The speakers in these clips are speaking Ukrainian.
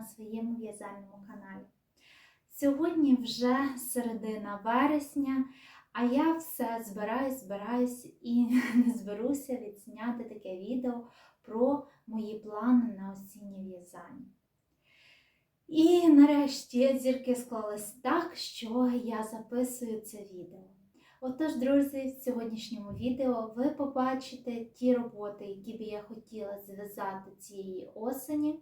на своєму в'язальному каналі. Сьогодні вже середина вересня, а я все збираюсь, збираюсь і не зберуся відзняти таке відео про мої плани на осіннє в'язання. І нарешті зірки склались так, що я записую це відео. Отож, друзі, в сьогоднішньому відео ви побачите ті роботи, які би я хотіла зв'язати цієї осені,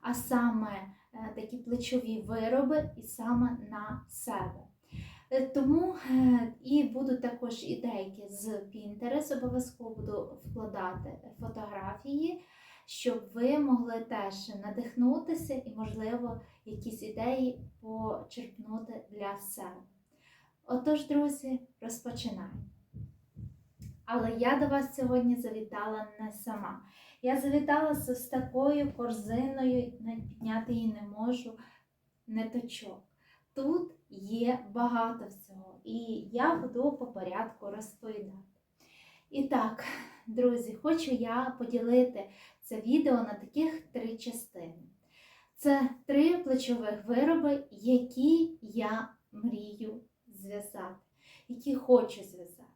а саме е, такі плечові вироби і саме на себе. Е, Тому е, і будуть також ідейки з Pinterest, обов'язково буду вкладати фотографії, щоб ви могли теж надихнутися і, можливо, якісь ідеї почерпнути для себе. Отож, друзі, розпочинаємо. Але я до вас сьогодні завітала не сама. Я завітала з такою корзиною, підняти її не можу, ниточок. Тут є багато всього, і я буду по порядку розповідати. І так, друзі, хочу я поділити це відео на таких три частини. Це три плечових вироби, які я мрію зв'язати, які хочу зв'язати.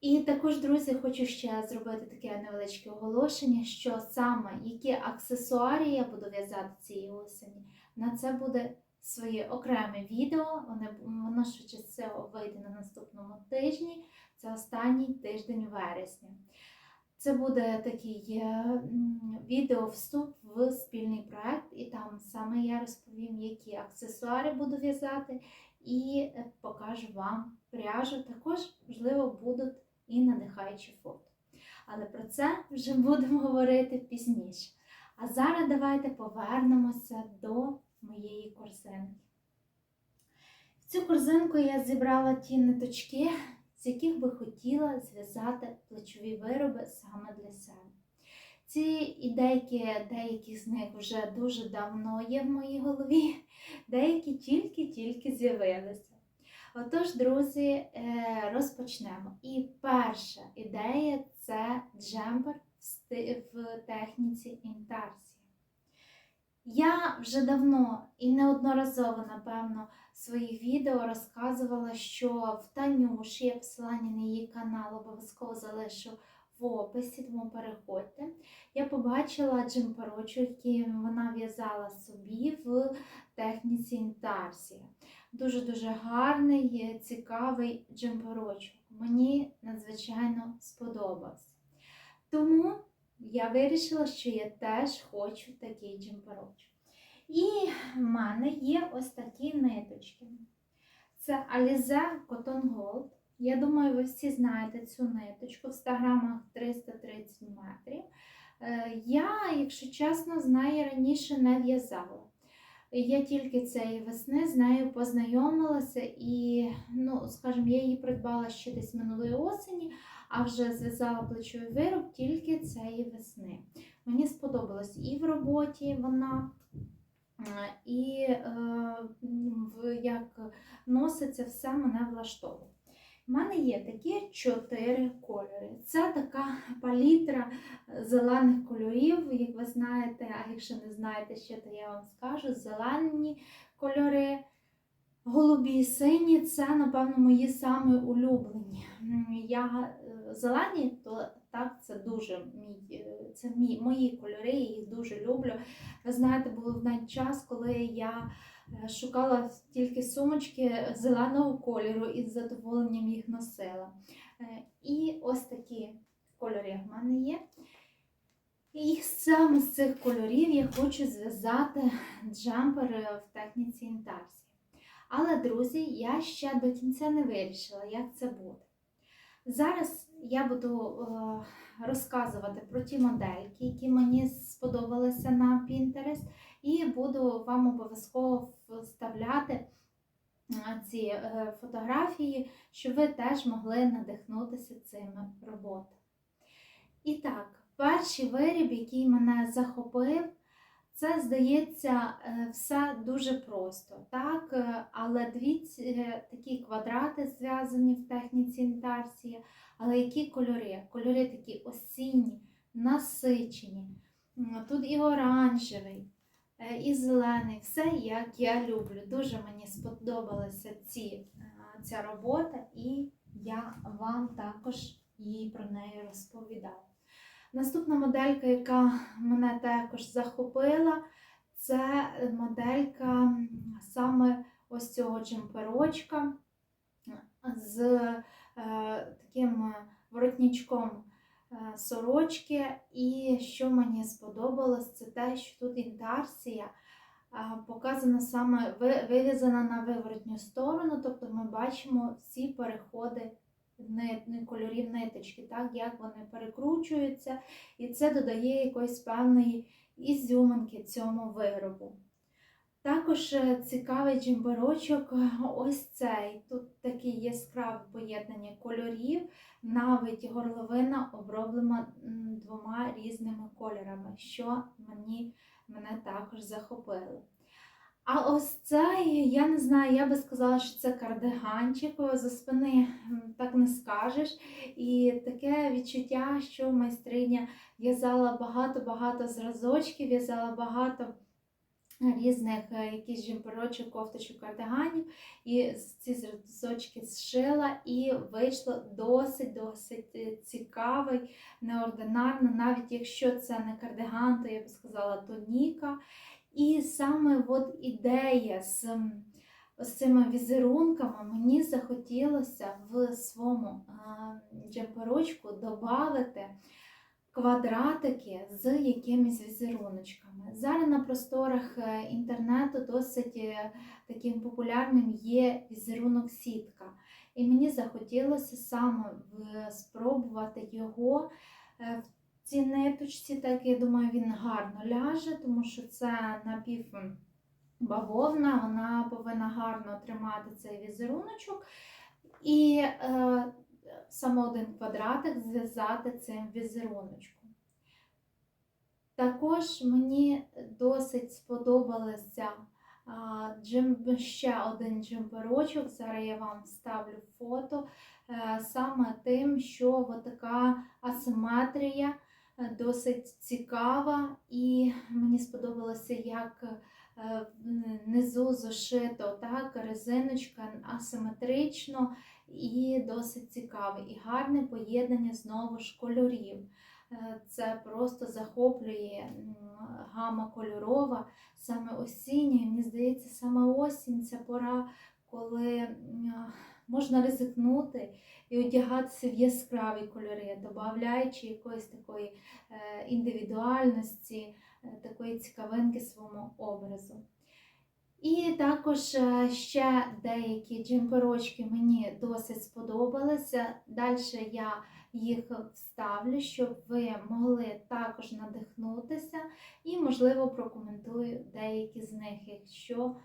І також, друзі, хочу ще зробити таке невеличке оголошення, що саме які аксесуари я буду в'язати цієї осені, на це буде своє окреме відео. Воно, швидше всього вийде на наступному тижні. Це останній тиждень вересня. Це буде такий відео вступ в спільний проект, і там саме я розповім, які аксесуари буду в'язати, і покажу вам пряжу. Також, можливо, будуть і надихаючі фото. Але про це вже будемо говорити пізніше. А зараз давайте повернемося до моєї корзинки. В цю корзинку я зібрала ті ниточки, з яких би хотіла зв'язати плечові вироби саме для себе. Ці ідейки, деякі з них вже дуже давно є в моїй голові, деякі тільки-тільки з'явилися. Отож, друзі, розпочнемо. І перша ідея це джемпер в техніці інтарсії. Я вже давно і неодноразово, напевно, в своїх відео розказувала, що в Танюші я посилання на її канал обов'язково залишу в описі, тому переходьте. Я побачила джемперочок, який вона в'язала собі в техніці інтарсія. Дуже-дуже гарний, цікавий джемперочок. Мені надзвичайно сподобався. Тому я вирішила, що я теж хочу такий джемперочок. І в мене є ось такі ниточки. Це Alize Cotton Gold. Я думаю, ви всі знаєте цю ниточку в 100 грамах 330 метрів. Я, якщо чесно, з нею раніше не в'язала. Я тільки цієї весни з нею познайомилася і, ну, скажімо, я її придбала ще десь минулої осені, а вже зв'язала плечовий вироб тільки цієї весни. Мені сподобалось і в роботі вона, і е, як носиться, все мене влаштовує. У мене є такі чотири кольори. Це така палітра зелених кольорів, як ви знаєте, а якщо не знаєте ще, то я вам скажу: зелені кольори, голубі і сині це, напевно, мої саме улюблені. Я Зелені, то так, це дуже мій, це мій, мої кольори, я їх дуже люблю. Ви знаєте, був навіть час, коли я шукала тільки сумочки зеленого кольору і з задоволенням їх носила. І ось такі кольори в мене є. І саме з цих кольорів я хочу зв'язати джемпер в техніці інтарсії. Але, друзі, я ще до кінця не вирішила, як це буде. Зараз я буду розказувати про ті модельки, які мені сподобалися на Pinterest, і буду вам обов'язково вставляти ці фотографії, щоб ви теж могли надихнутися цими роботами. І так, перший виріб, який мене захопив, це, здається, все дуже просто. так? Але дві такі квадрати зв'язані в техніці інтарсія. Але які кольори? Кольори такі осінні, насичені. Тут і оранжевий, е, і зелений, все як я люблю. Дуже мені сподобалася ці, е, ця робота, і я вам також її про неї розповідаю. Наступна моделька, яка мене також захопила, це моделька саме ось цього джемперочка з е, таким е, воротничком е, сорочки. І що мені сподобалось, це те, що тут інтарсія е, показана саме ви- вив'язана на виворотню сторону, тобто ми бачимо всі переходи кольорів ниточки, так, як вони перекручуються, і це додає якоїсь певної ізюминки цьому виробу. Також е, цікавий джемберочок е, ось цей. Тут таке яскраве поєднання кольорів, навіть горловина оброблена двома різними кольорами, що мені, мене також захопило. А ось цей, я не знаю, я би сказала, що це кардиганчик, за спини так не скажеш. І таке відчуття, що майстриня в'язала багато-багато зразочків, в'язала багато різних е, якісь жемперочок, кофточок, кардиганів. І ці зразочки зшила, і вийшло досить-досить е, цікавий, неординарно, навіть якщо це не кардиган, то я б сказала тоніка. І саме от ідея з ось цими візерунками мені захотілося в своєму е, джемперочку додати квадратики з якимись візеруночками. Зараз на просторах е, інтернету досить е, таким популярним є візерунок сітка. І мені захотілося саме спробувати його е, в цій ниточці, так я думаю, він гарно ляже, тому що це напів бавовна, вона повинна гарно тримати цей візеруночок. І е, саме один квадратик зв'язати цим візеруночком. Також мені досить сподобалося а, джем, ще один джемперочок. Зараз я вам ставлю фото. е, Саме тим, що така асиметрія е, досить цікава, і мені сподобалося, як е, внизу зашито так, резиночка асиметрично і досить цікаве. І гарне поєднання знову ж кольорів. Е, Це просто захоплює гама кольорова, саме осіння. Мені здається, саме осінь це пора, коли можна ризикнути і одягатися в яскраві кольори, додаючи якоїсь такої е, індивідуальності, е, такої цікавинки своєму образу. І також е, ще деякі джемперочки мені досить сподобалися. Далі я їх вставлю, щоб ви могли також надихнутися і, можливо, прокоментую деякі з них, якщо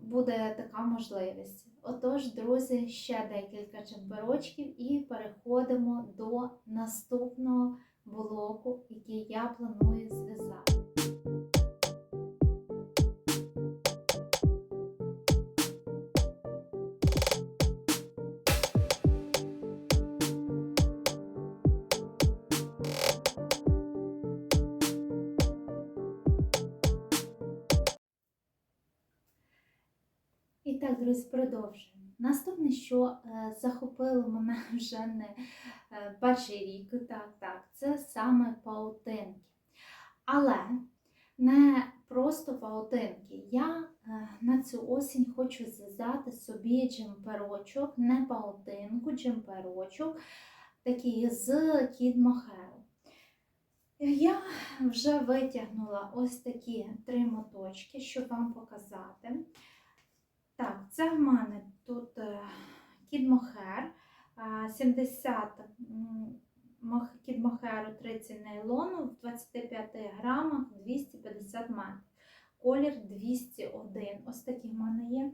буде така можливість. Отож, друзі, ще декілька джемперочків і переходимо до наступного блоку, який я планую зв'язати. Друзі, продовжуємо. Наступне, що е, захопило мене вже не е, перший рік, так, так, це саме паутинки. Але не просто паутинки. Я е, на цю осінь хочу зв'язати собі джемперочок, не паутинку, джемперочок, такий з кід. Я вже витягнула ось такі три моточки, щоб вам показати. Так, це в мене тут е, кід мохер, 70 м, кід мохеру 30 нейлону, в 25 грамах 250 метрів. Колір 201. Ось такий в мене є.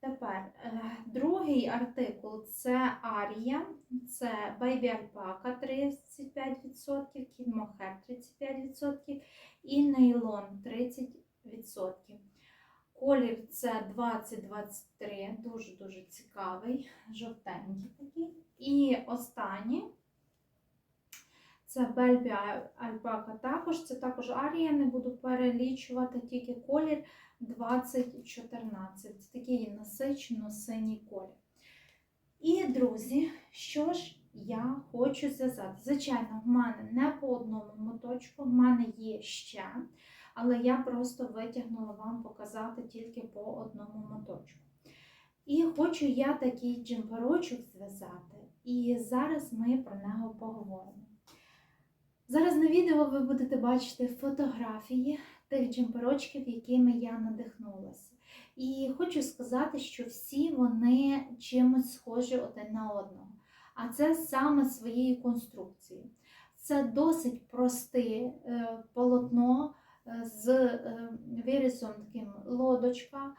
Тепер е, другий артикул це Арія, це Baby Alpaca 35%, кід мохер 35% і нейлон 30%. Колір це 2023, дуже-дуже цікавий, жовтенький такий. І останній Це Бельбі Альпака також. Це також Арія, не буду перелічувати, тільки колір 2014. Це такий насичено синій колір. І, друзі, що ж я хочу зв'язати? Звичайно, в мене не по одному моточку, в мене є ще, але я просто витягнула вам показати тільки по одному моточку. І хочу я такий джемперочок зв'язати. І зараз ми про нього поговоримо. Зараз на відео ви будете бачити фотографії тих джемперочків, якими я надихнулася. І хочу сказати, що всі вони чимось схожі один на одного. А це саме своєю конструкцією. Це досить просте е, полотно з е, вирізом таким лодочка,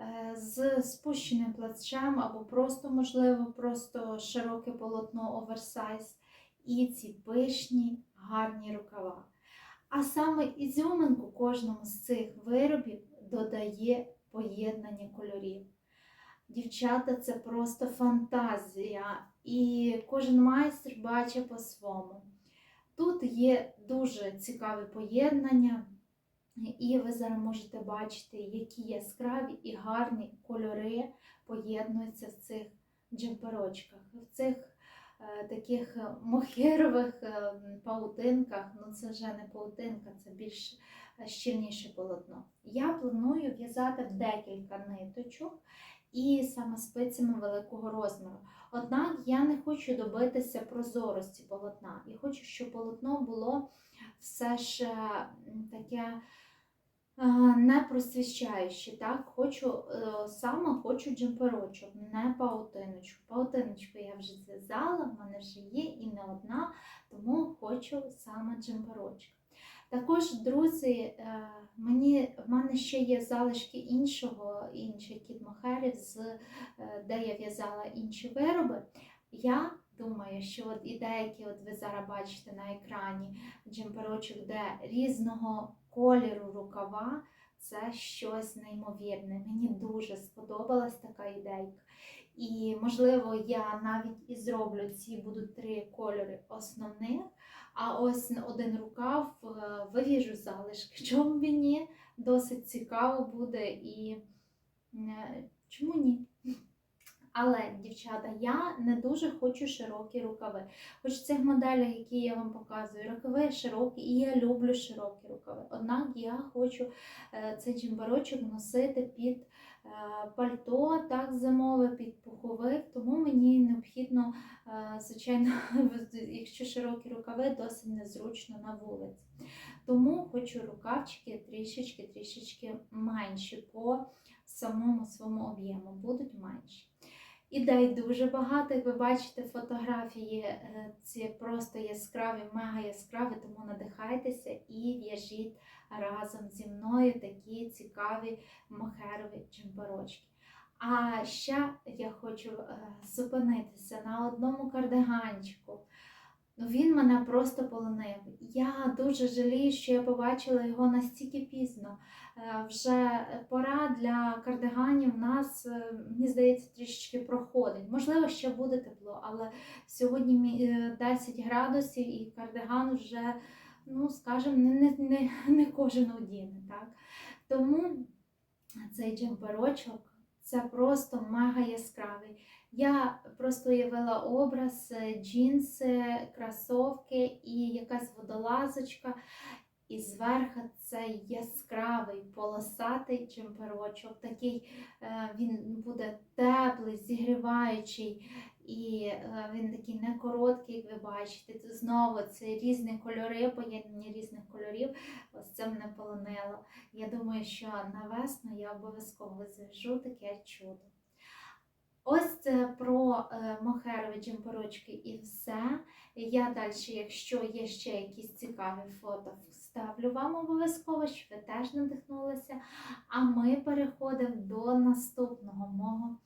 е, з спущеним плечем, або просто, можливо, просто широке полотно оверсайз. І ці пишні, гарні рукава. А саме ізюминку кожному з цих виробів додає поєднання кольорів. Дівчата, це просто фантазія, і кожен майстер бачить по-своєму. Тут є дуже цікаві поєднання, і ви зараз можете бачити, які яскраві і гарні кольори поєднуються в цих джемперочках, в цих е, таких мохерових е, паутинках. Ну, це вже не паутинка, це більш щільніше полотно. Я планую в'язати в декілька ниточок і саме спицями великого розміру. Однак я не хочу добитися прозорості полотна. Я хочу, щоб полотно було все ж е, таке е, не просвіщаюче. Так? Хочу, е, саме хочу джемперочок, не паутиночку. Паутиночку я вже зв'язала, в мене вже є і не одна, тому хочу саме джемперочок. Також, друзі, е, мені, в мене ще є залишки іншого, інших е, де я в'язала інші вироби. Я думаю, що от і деякі, от ви зараз бачите на екрані джемперочок, де різного кольору рукава, це щось неймовірне. Мені дуже сподобалась така ідейка. І, можливо, я навіть і зроблю ці будуть три кольори основних. А ось один рукав е, виріжу залишки. Чому б і ні? Досить цікаво буде і е, чому ні? Але, дівчата, я не дуже хочу широкі рукави. Хоч в цих моделях, які я вам показую, рукави широкі, і я люблю широкі рукави. Однак я хочу е, цей джембарочок носити під пальто, так зимове, під пуховик, тому мені необхідно, звичайно, якщо широкі рукави, досить незручно на вулиці. Тому хочу рукавчики трішечки-трішечки менші по самому своєму об'єму, будуть менші. Ідей дуже багато, як ви бачите, фотографії це просто яскраві, мега яскраві, тому надихайтеся і в'яжіть разом зі мною такі цікаві мохерові джемперочки. А ще я хочу е, зупинитися на одному кардиганчику. Ну, Він мене просто полонив. Я дуже жалію, що я побачила його настільки пізно. Е, вже пора для кардиганів нас, е, мені здається, трішечки проходить. Можливо, ще буде тепло, але сьогодні 10 градусів і кардиган вже, ну, скажімо, не, не, не кожен одіне. Так? Тому цей джемперочок це просто мега яскравий. Я просто уявила образ, е, джинси, кросовки і якась водолазочка. І зверху цей яскравий полосатий чемперочок. Такий е, він буде теплий, зігріваючий, і е, він такий не короткий, як ви бачите. Тут знову це різні кольори, поєднання різних кольорів. Ось це мене полонило. Я думаю, що на весну я обов'язково зв'яжу таке чудо. Ось це про е, мохерові джемперочки і все. Я далі, якщо є ще якісь цікаві фото, вставлю вам обов'язково, щоб ви теж надихнулися. А ми переходимо до наступного мого.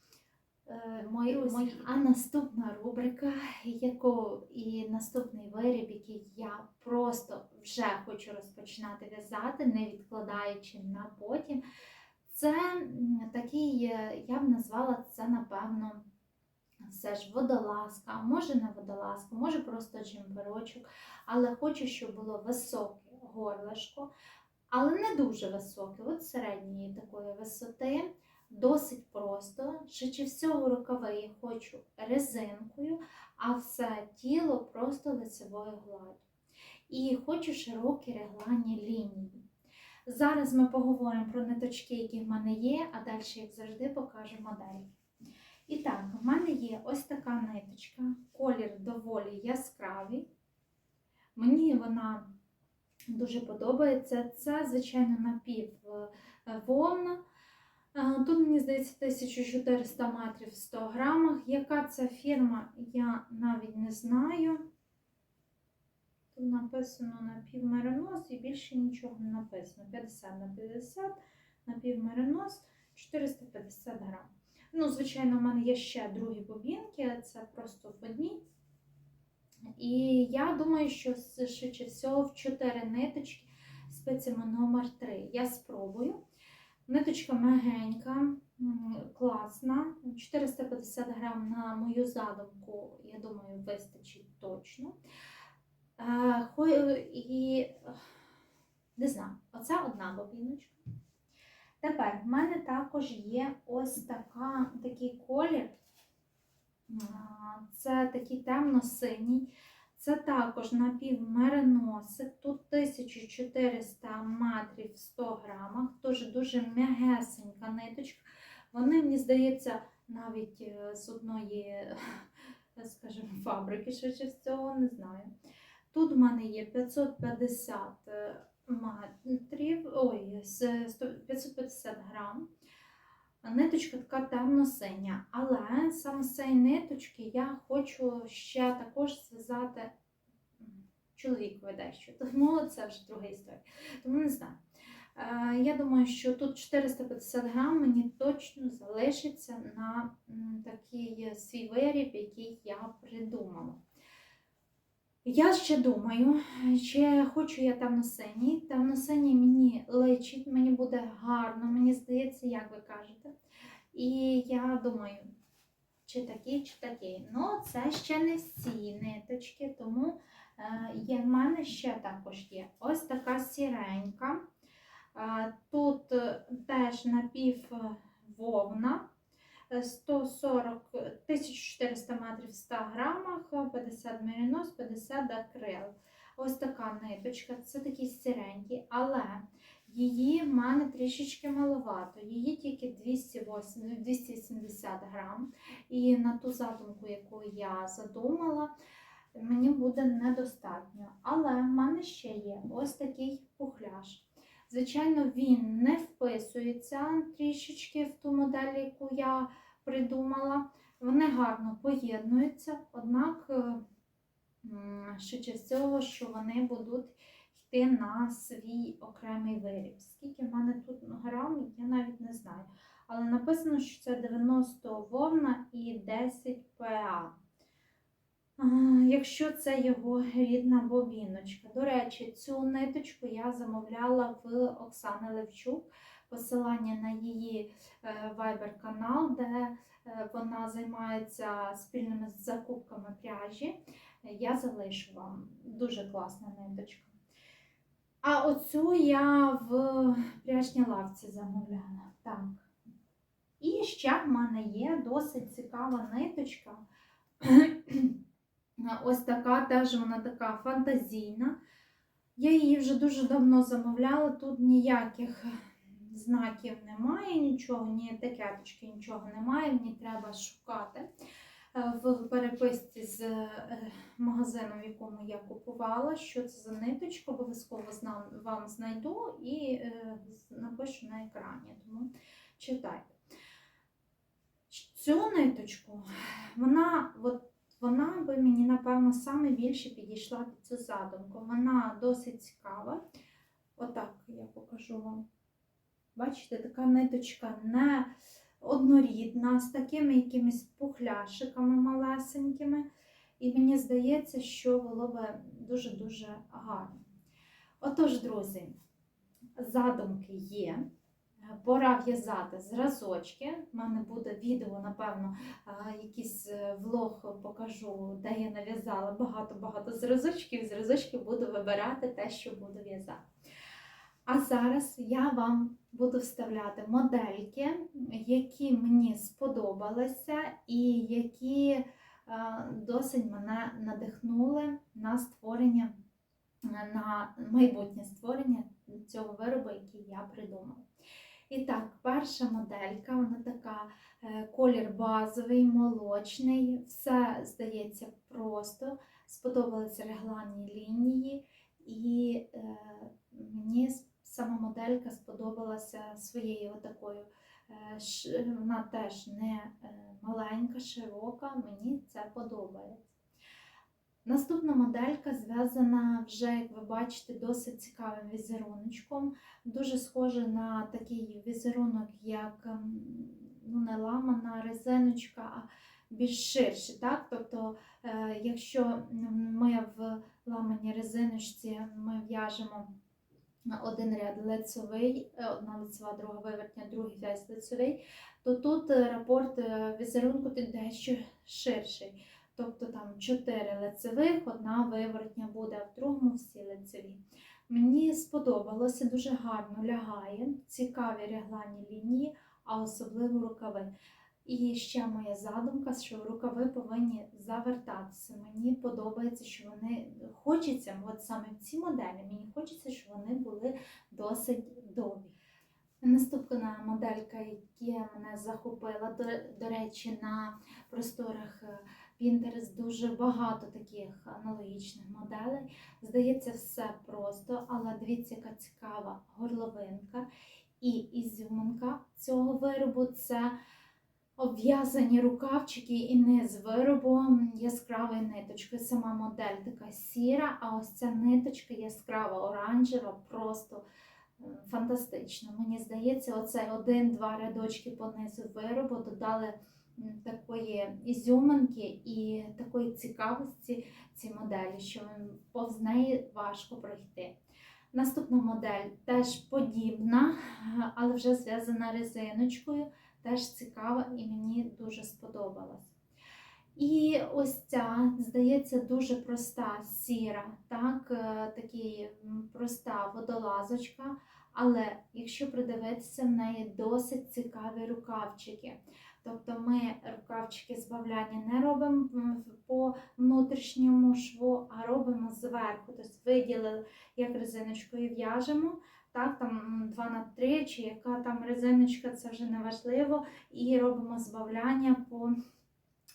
Е, Мої, мої, а наступна рубрика, яку і наступний виріб, який я просто вже хочу розпочинати в'язати, не відкладаючи на потім. Це такий, е, я б назвала це, напевно, все ж водолазка, може не водолазка, може просто джемперочок, але хочу, щоб було високе горлишко, але не дуже високе, от середньої такої висоти. Досить просто. Швидше всього рукави я хочу резинкою, а все тіло просто лицевою гладдю. І хочу широкі регланні лінії. Зараз ми поговоримо про ниточки, які в мене є, а далі, як завжди, покажу модель. І так, в мене є ось така ниточка, колір доволі яскравий. Мені вона дуже подобається. Це, звичайно, напів е, вовна. Е, Тут, мені здається, 1400 метрів в 100 грамах. Яка це фірма, я навіть не знаю. Тут написано напівмеринос і більше нічого не написано. 50 на 50, напівмеринос 450 грам. Ну, звичайно, в мене є ще другі бобінки, це просто в одній. І я думаю, що швидше всього в 4 ниточки спицями номер 3 Я спробую. Ниточка мягенька, м, класна. 450 грам на мою задумку, я думаю, вистачить точно. Е, І е, не знаю, оце одна бобіночка. Тепер в мене також є ось така, такий колір. Це такий темно-синій. Це також напівмериносик. Тут 1400 метрів в 100 грамах. Дуже дуже м'ягесенька ниточка. Вони, мені здається, навіть е, з одної, скажімо, фабрики, швидше всього, не знаю. Тут в мене є 550 е, метрів, ой, з 100 550 грам. Ниточка така темно-синя, але саме з цієї ниточки я хочу ще також зв'язати чоловікове дещо. Тому це вже друга історія. Тому не знаю. Е, Я думаю, що тут 450 грам мені точно залишиться на такий свій виріб, який я придумала. Я ще думаю, чи хочу я темно-синій. Темно-синій мені личить, мені буде гарно, мені здається, як ви кажете. І я думаю, чи такий, чи такий. Ну, це ще не всі ниточки, тому є в мене ще також є ось така сіренька. Е, Тут е, теж напів е, вовна. е, 140 1400 метрів в 100 грамах, е, 50 меринос, 50 акрил. Ось така ниточка, це такий сиренький, але її в мене трішечки маловато. Її тільки 280, грам. І на ту задумку, яку я задумала, мені буде недостатньо. Але в мене ще є ось такий пухляж. Звичайно, він не вписується трішечки в ту модель, яку я придумала. Вони гарно поєднуються, однак, е, швидше всього, що вони будуть йти на свій окремий виріб. Скільки в мене тут грам, я навіть не знаю. Але написано, що це 90 вовна і 10 ПА. Якщо це його рідна бобіночка. До речі, цю ниточку я замовляла в Оксани Левчук. Посилання на її Viber канал, де е, вона займається спільними закупками пряжі. Я залишу вам дуже класна ниточка. А оцю я в пряжній лавці замовляла. Так. І ще в мене є досить цікава ниточка. Ось така, теж вона така фантазійна. Я її вже дуже давно замовляла, тут ніяких знаків немає, нічого, ні етикеточки, нічого немає, мені треба шукати е, в переписці з е, магазином, в якому я купувала, що це за ниточка, обов'язково вам знайду і е, напишу на екрані, тому читайте. Цю ниточку, вона, от, вона би мені, напевно, саме більше підійшла під цю задумку. Вона досить цікава. Отак я покажу вам. Бачите, така ниточка не однорідна, з такими якимись пухляшиками малесенькими. І мені здається, що було би дуже-дуже гарно. Отож, друзі, задумки є. Пора в'язати зразочки. У мене буде відео, напевно, якийсь е, влог покажу, де я нав'язала багато-багато зразочків. Зразочки буду вибирати те, що буду в'язати. А зараз я вам буду вставляти модельки, які мені сподобалися і які досить мене надихнули на створення, на майбутнє створення цього виробу, який я придумала. І так, перша моделька, вона така е, колір базовий, молочний, все здається просто. Сподобалися регланні лінії, і е, мені сама моделька сподобалася своєю такою. Вона теж не е, маленька, широка, мені це подобається. Наступна моделька зв'язана вже, як ви бачите, досить цікавим візеруночком. Дуже схоже на такий візерунок, як ну, не ламана резиночка, а більш ширший. Так? Тобто, е, якщо ми в ламаній резиночці ми в'яжемо один ряд лицевий, е, одна лицева, друга вивертня, другий в'яз лицевий, то тут рапорт е, візерунку дещо ширший. Тобто там 4 лицевих, одна виворотня буде, а в другому всі лицеві. Мені сподобалося, дуже гарно лягає, цікаві реглані лінії, а особливо рукави. І ще моя задумка, що рукави повинні завертатися. Мені подобається, що вони хочеться, от саме в цій моделі, мені хочеться, щоб вони були досить довгі. Наступна моделька, яка мене захопила, до, до речі, на просторах е, Pinterest дуже багато таких аналогічних моделей. Здається, все просто, але дивіться, яка цікава горловинка і ізюминка цього виробу це обв'язані рукавчики і низ виробу яскравою ниточкою. Сама модель така сіра, а ось ця ниточка яскрава оранжева, просто фантастично. Мені здається, оцей один-два рядочки по низу виробу додали такої ізюминки і такої цікавості цій моделі, що повз неї важко пройти. Наступна модель теж подібна, але вже зв'язана резиночкою, теж цікава і мені дуже сподобалась. І ось ця, здається, дуже проста сіра, так, е, такий проста водолазочка, але якщо придивитися, в неї досить цікаві рукавчики. Тобто ми рукавчики збавляння не робимо по внутрішньому шву, а робимо зверху. Тобто виділили, як резиночкою в'яжемо. Так, там 2 на 3, чи яка там резиночка, це вже не важливо. І робимо збавляння по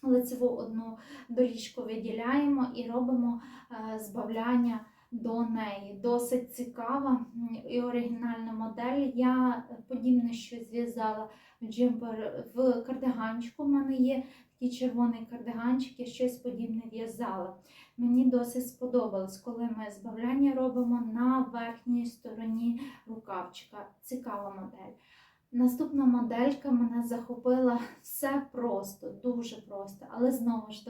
лицеву одну доріжку виділяємо і робимо е, збавляння до неї. Досить цікава і оригінальна модель. Я подібне щось зв'язала в джемпер в кардиганчику. У мене є такий червоний кардиганчик, я щось подібне в'язала. Мені досить сподобалось, коли ми збавляння робимо на верхній стороні рукавчика. Цікава модель. Наступна моделька мене захопила все просто, дуже просто, але знову ж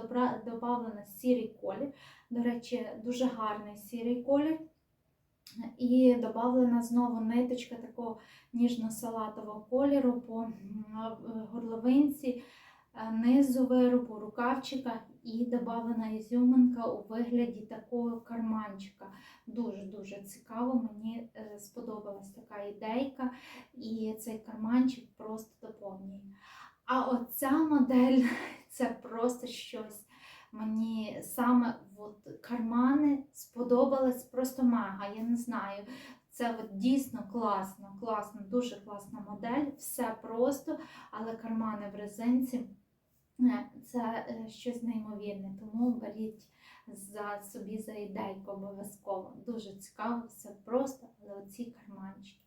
додавлено сірий колір. До речі, дуже гарний сірий колір. І додавлена знову ниточка такого ніжно-салатового кольору по горловинці, е, низу виробу, рукавчика і додавлена ізюминка у вигляді такого карманчика. Дуже-дуже цікаво, мені е, сподобалась така ідейка, і цей карманчик просто доповнює. А оця модель це просто щось. Мені саме от кармани сподобались просто мега. Я не знаю. Це от дійсно класно, класно, дуже класна модель. Все просто, але кармани в резинці е, це е, щось неймовірне. Тому беріть за собі за ідейку обов'язково. Дуже цікаво, все просто, але оці карманчики.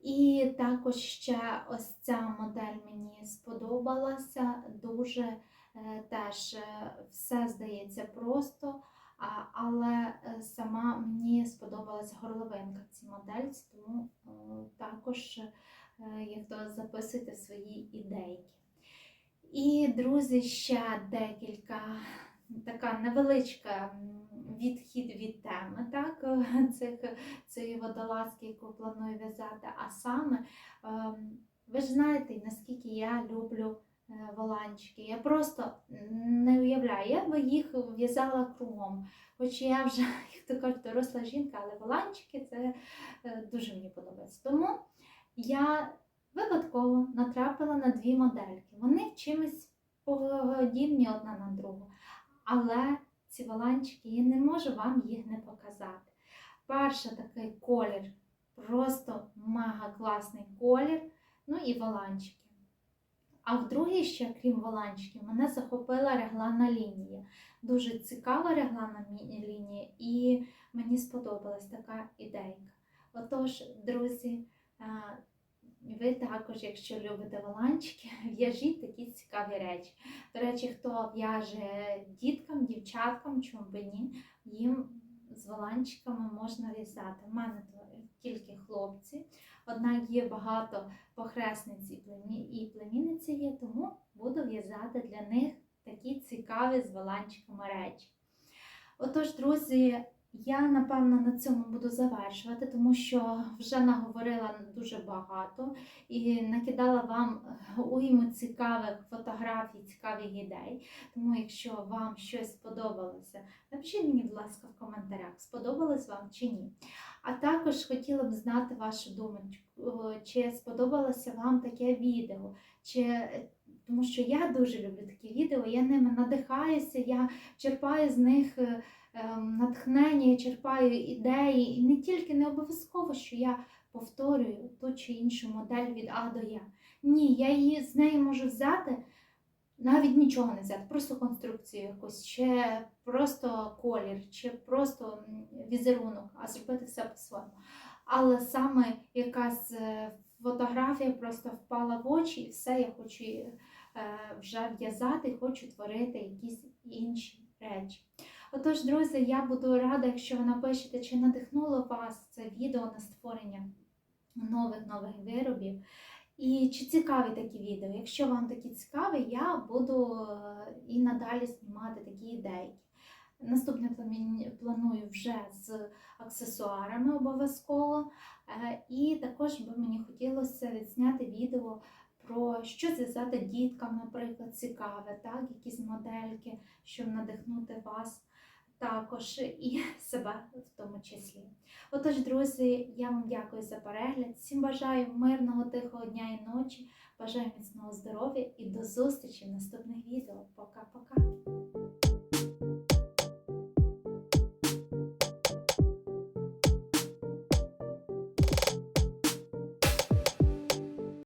І також ще ось ця модель мені сподобалася. Дуже теж е, все здається просто, але е, сама мені сподобалась горловинка в цій модельці, тому також як записуйте свої ідейки. І, друзі, ще декілька така невеличка відхід від теми, так, цих, цієї водолазки, яку планую в'язати. А саме, ем, ви ж знаєте, наскільки я люблю е, воланчики. Я просто не уявляю, я би їх в'язала кругом. Хоч я вже, як то кажуть, доросла жінка, але воланчики це е, дуже мені подобається. Тому я випадково натрапила на дві модельки. Вони чимось подібні одна на другу. Але ці воланчики, я не можу вам їх не показати. Перша такий колір, просто мега класний колір, ну і воланчики. А в другій ще, крім воланчиків, мене захопила регланна лінія. Дуже цікава регланна мі- лінія, і мені сподобалась така ідейка. Отож, друзі, е, ви також, якщо любите воланчики, в'яжіть такі цікаві речі. До речі, хто в'яже діткам, дівчаткам, чому би ні, їм з воланчиками можна в'язати. У мене тільки хлопці, однак є багато похресниць і племі- і племінниці є, тому буду в'язати для них такі цікаві з валанчиками речі. Отож, друзі, я напевно на цьому буду завершувати, тому що вже наговорила дуже багато і накидала вам уйму цікавих фотографій, цікавих ідей. Тому, якщо вам щось сподобалося, напишіть мені, будь ласка, в коментарях, сподобалось вам чи ні. А також хотіла б знати вашу думку, чи сподобалося вам таке відео, чи тому що я дуже люблю такі відео, я ними надихаюся, я черпаю з них е, натхнення, я черпаю ідеї. І не тільки не обов'язково, що я повторюю ту чи іншу модель від А до Я. Ні, я її з неї можу взяти, навіть нічого не взяти, просто конструкцію якусь, чи просто колір, чи просто візерунок, а зробити все по-своєму. Але саме якась е, фотографія просто впала в очі, і все, я хочу е, вже в'язати, хочу творити якісь інші речі. Отож, друзі, я буду рада, якщо ви напишете, чи надихнуло вас це відео на створення нових нових виробів. І чи цікаві такі відео? Якщо вам такі цікаві, я буду е, і надалі знімати такі ідеї. Наступне планую вже з аксесуарами обов'язково. Е, І також би мені хотілося відзняти відео про що зв'язати діткам, наприклад, цікаве, так? якісь модельки, щоб надихнути вас також і себе в тому числі. Отож, друзі, я вам дякую за перегляд. Всім бажаю мирного, тихого дня і ночі. Бажаю міцного здоров'я і до зустрічі в наступних відео. Пока-пока!